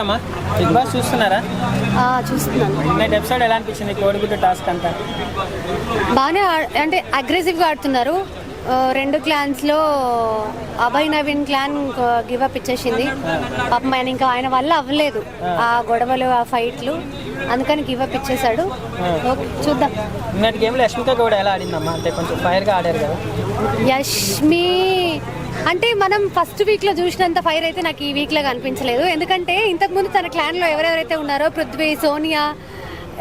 అమ్మా big boss చూస్తున్నారా? చూస్తున్నాను. నిన్నటి ఎపిసోడ్ ఎలా అనిపించింది కోడిగుడ్డు టాస్క్ అంతా? బాగానే ఆ- అంటే అగ్రెసివ్గా ఆడుతున్నారు. ఆ, రెండు క్లాన్స్లో Abhay Naveen clan give up ఇచ్చేసింది. పాపం ఆయన ఇంకా ఆయన వల్ల అవ్వలేదు. ఆ. గొడవలు ఆ ఫైట్లు అందుకని గివ్ అప్ ఇచ్చేసాడు ఓకే చూద్దాం. నిన్నటి గేమ్లో యష్మిక కూడా ఎలా ఆడిందమ్మా? అంటే కొంచెం ఫైర్గా ఆడారు కదా. యష్మి అంటే మనం ఫస్ట్ వీక్లో చూసినంత ఫైర్ అయితే నాకు ఈ వీక్లో కనిపించలేదు. ఎందుకంటే ఇంతకుముందు తన క్లాన్లో ఎవరెవరైతే ఉన్నారో పృథ్వీ సోనియా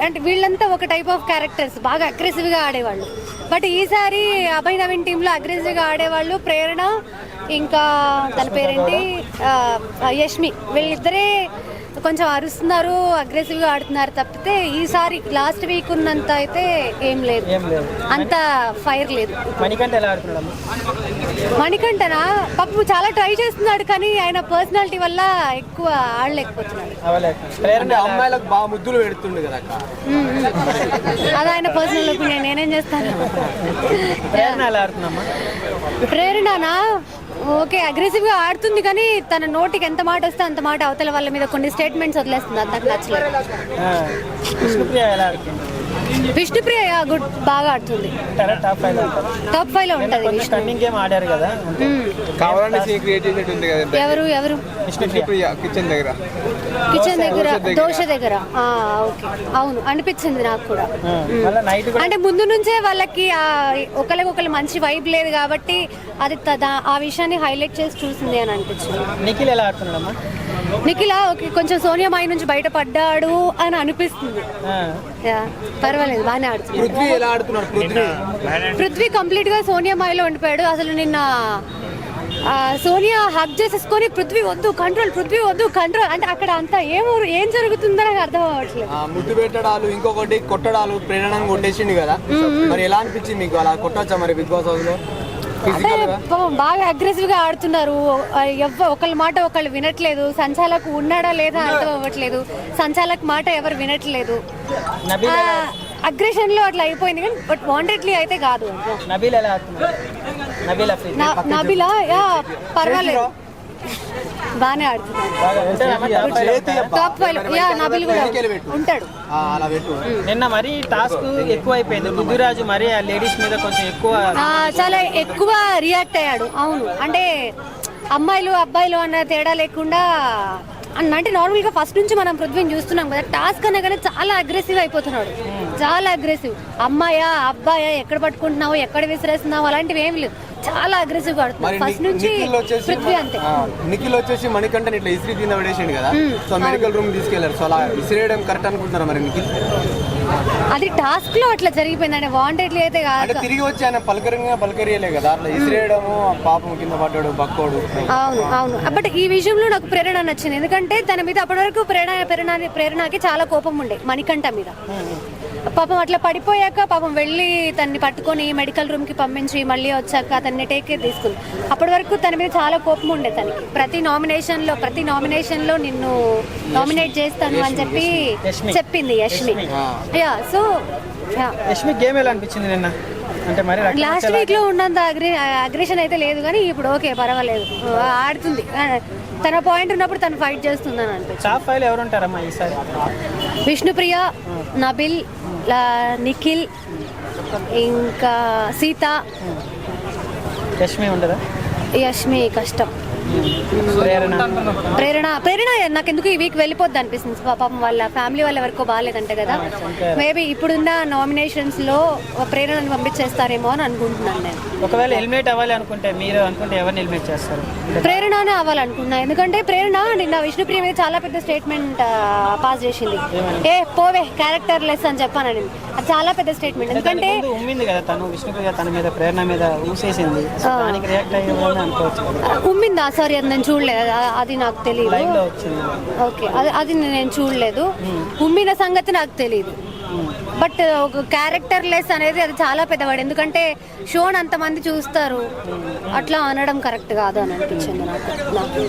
అంటే వీళ్ళంతా ఒక టైప్ ఆఫ్ క్యారెక్టర్స్ బాగా అగ్రెసివ్గా ఆడేవాళ్ళు. బట్ ఈసారి అభయ్ నవీన్ టీమ్లో అగ్రెసివ్గా ఆడేవాళ్ళు ప్రేరణ ఇంకా తన పేరేంటి? యష్మి. వీళ్ళిద్దరే కొంచెం అరుస్తున్నారు అగ్రెసివ్గా ఆడుతున్నారు తప్పితే ఈసారి లాస్ట్ వీక్ ఉన్నంత అయితే ఏం లేదు. అంత ఫైర్ లేదు. మణికంఠనా? పాపం చాలా ట్రై చేస్తున్నాడు కానీ ఆయన పర్సనాలిటీ వల్ల ఎక్కువ ఆడలేకపోతున్నాడు. అది ఆయన పర్సనల్ ఒపీనియన్ నేనేం చేస్తాను? ప్రేరణ ఎలా ఆడుతుందమ్మా? ప్రేరణనా? ఓకే అగ్రెసివ్గా ఆడుతుంది కానీ తన నోటికి ఎంత మాట వస్తే అంత మాట అవతల వాళ్ళ మీద కొన్ని స్టేట్మెంట్స్ వదిలేస్తుంది. అంతకు నచ్చలేదు. విష్ణుప్రియ గుడ్ బాగా ఆడుతుంది. టాప్ ఫైవ్లో ఉంటది టర్నింగ్ గేమ్ ఆడారు కదా. కావాలని సీన్ క్రియేట్ ఉంది కదా ఎవరు ఎవరు? విష్ణుప్రియ కిచెన్ దగ్గర. కిచెన్ దగ్గర దోశ దగ్గర. ఆ, ఓకే. అవును అనిపించింది నాకు కూడా. అంటే ముందు నుంచే వాళ్ళకి ఆ ఒకరికొకరు మంచి వైబ్ లేదు కాబట్టి అది త- దా- ఆ విషయాన్ని హైలైట్ చేసి చూసింది అని అనిపించింది. నిఖిల్ ఎలా ఆడుతున్నాడమ్మా? నిఖిల ఓకే కొంచెం సోనియా మాయ నుంచి బయటపడ్డాడు అని అనిపిస్తుంది. ఆ, యా, పర్వాలేదు బాగానే ఆడుతుంది. పృథ్వీ ఎలా ఆడుతున్నాడు? పృథ్వీ. పృథ్వీ కంప్లీట్గా సోనియా మాయలో ఉండిపోయాడు. అసలు నిన్న ఆ, సోనియా హక్ చేసేసుకొని పృథ్వీ వద్దు కంట్రోల్ పృథ్వీ వద్దు కంట్రోల్ అంటే అక్కడ అంతా ఏం ఏం జరుగుతుందో నాకు అర్థం అవ్వట్లేదు. ఆ, ముద్దు పెట్టడాలు ఇంకొకటి కొట్టడాలు ప్రేరణంగా కొట్టేసిండు కదా. మరి ఎలా అనిపించింది మీకు అలా కొట్టొచ్చా మరి బిగ్ బాస్ హౌస్లో గా? పాపం బాగా అగ్రెసివ్గా ఆడుతున్నారు. ఎవ్వ ఒకళ్ళ మాట ఒకళ్ళు వినట్లేదు. సంచాలకు ఉన్నాడా లేదా అర్థం అవ్వట్లేదు. సంచాలక్ మాట ఎవరు వినట్లేదు. అగ్రెషన్లో అట్లా అయిపోయింది కానీ బట్ వాంటెడ్లీ అయితే కాదు. నబీల్ పర్వాలేదు. బాగానే ఆడుతున్నాడు? టాప్ ఫైవ్ యా నబిల్ కూడా. ఉంటాడు. ఆ, అలా పెట్టు. నిన్న మరీ టాస్క్ ఎక్కువ అయిపోయింది పృథ్వీరాజు మరీ ఆ లేడీస్ మీద కొంచెం ఎక్కువ ఆ, చాలా ఎక్కువ రియాక్ట్ అయ్యాడు. అవును. అంటే అమ్మాయిలు అబ్బాయిలు అన్న తేడా లేకుండా అన్న- అంటే నార్మల్గా ఫస్ట్ నుంచి మనం పృథ్వీని చూస్తున్నాం కదా టాస్క్ అనగానే చాలా అగ్రెసివ్ అయిపోతున్నాడు. చాలా అగ్రెసివ్ అమ్మాయా అబ్బాయా ఎక్కడ పట్టుకుంటున్నావు ఎక్కడ విసిరేస్తున్నావు అలాంటివి ఏమి లేవు. చాలా అగ్రెసివ్ ఆడుతున్నాడు ఫస్ట్ నుంచి పృథ్వీ అంతే. నిఖిల్ వచ్చేసి మణికంఠని ఇట్లా ఇసిరి కింద పడేసిండు కదా. సో మెడికల్ రూమ్ తీసుకెళ్ళారు. సో అలా ఇసిరేయడం కరెక్ట్ అనుకుంటున్నారా మరి నిఖిల్? అది టాస్క్లో అట్లా జరిగిపోయింది. అంటే వాంటెడ్లీ అయితే కాదు. తిరిగి వచ్చి ఆయన పలకరింగా పలకరియలే కదా. అట్లా ఇసిరేయడము ఆ పాపం కింద పడ్డాడు బక్కోడు. అవును అవును. బట్ ఈ విషయంలో నాకు ప్రేరణ నచ్చింది. ఎందుకంటే తన మీద అప్పటి వరకు ప్రేరణ ప్రేరణ ప్రేరణకి చాలా కోపం ఉండే మణికంఠ మీద. పాపం అట్లా పడిపోయాక పాపం వెళ్ళి తన్ని పట్టుకొని మెడికల్ రూమ్కి పంపించి మళ్ళీ వచ్చాక తన్ని టేక్ కేర్ తీసుకుంది. అప్పటి వరకు తన మీద చాలా కోపం ఉండే తనకి. ప్రతి నామినేషన్లో ప్రతి నామినేషన్లో నిన్ను నామినేట్ చేస్తాను అని చెప్పి. చెప్పింది Yashmi. Yeah so Yashmi game ఎలా అనిపించింది నిన్న? అంటే మరి లాస్ట్ వీక్లో ఉన్నంత అగ్రి అగ్రెషన్ అయితే లేదు కానీ ఇప్పుడు ఓకే పర్వాలేదు. ఆడుతుంది. తన పాయింట్ ఉన్నప్పుడు తను ఫైట్ టాప్ ఫైవ్ ఎవరు ఉంటారమ్మా ఈసారి? విష్ణుప్రియ నబిల్ నిఖిల్ ఇంకా సీత యష్మి ఉండదా? యష్మి కష్టం. ప్రేరణ. ప్రేరణ నాకు ఎందుకు ఈ వీక్ వెళ్ళిపోద్ది అనిపిస్తుంది. పాపం వాళ్ళ ఫ్యామిలీ వాళ్ళ వరకు బాగాలేదంటే కదా. మేబీ ఇప్పుడున్న నామినేషన్స్లో ప్రేరణను పంపించేస్తారేమో అని అనుకుంటున్నాను నేను. ఒకవేళ ఎలిమినేట్ అవ్వాలి అనుకుంటే మీరు అనుకుంటే ఎవరిని ఎలిమినేట్ చేస్తారు? ప్రేరణనే అవ్వాలనుకున్నా ఎందుకంటే ప్రేరణ నిన్న విష్ణుప్రియ మీద చాలా పెద్ద స్టేట్మెంట్ పాస్ చేసింది. ఏ పోవే క్యారెక్టర్ లెస్ అని చెప్పానని అది చాలా పెద్ద స్టేట్మెంట్ ఎందుకంటే ముందు ఉమ్మింది కదా తను విష్ణుప్రియ తన మీద ప్రేరణ మీద ఊసేసింది. ఉమ్మిందా? సారీ అది నేను చూడలేదు. అది- నాకు తెలియదు ఓకే. అది అది నేను చూడలేదు. ఉమ్మిన సంగతి నాకు తెలియదు బట్ ఒక క్యారెక్టర్ లెస్ అనేది అది చాలా పెద్దవాడు. ఎందుకంటే షోని అంతమంది చూస్తారు. అట్లా అనడం కరెక్ట్ కాదు అని అనిపించింది నాకు. నాకు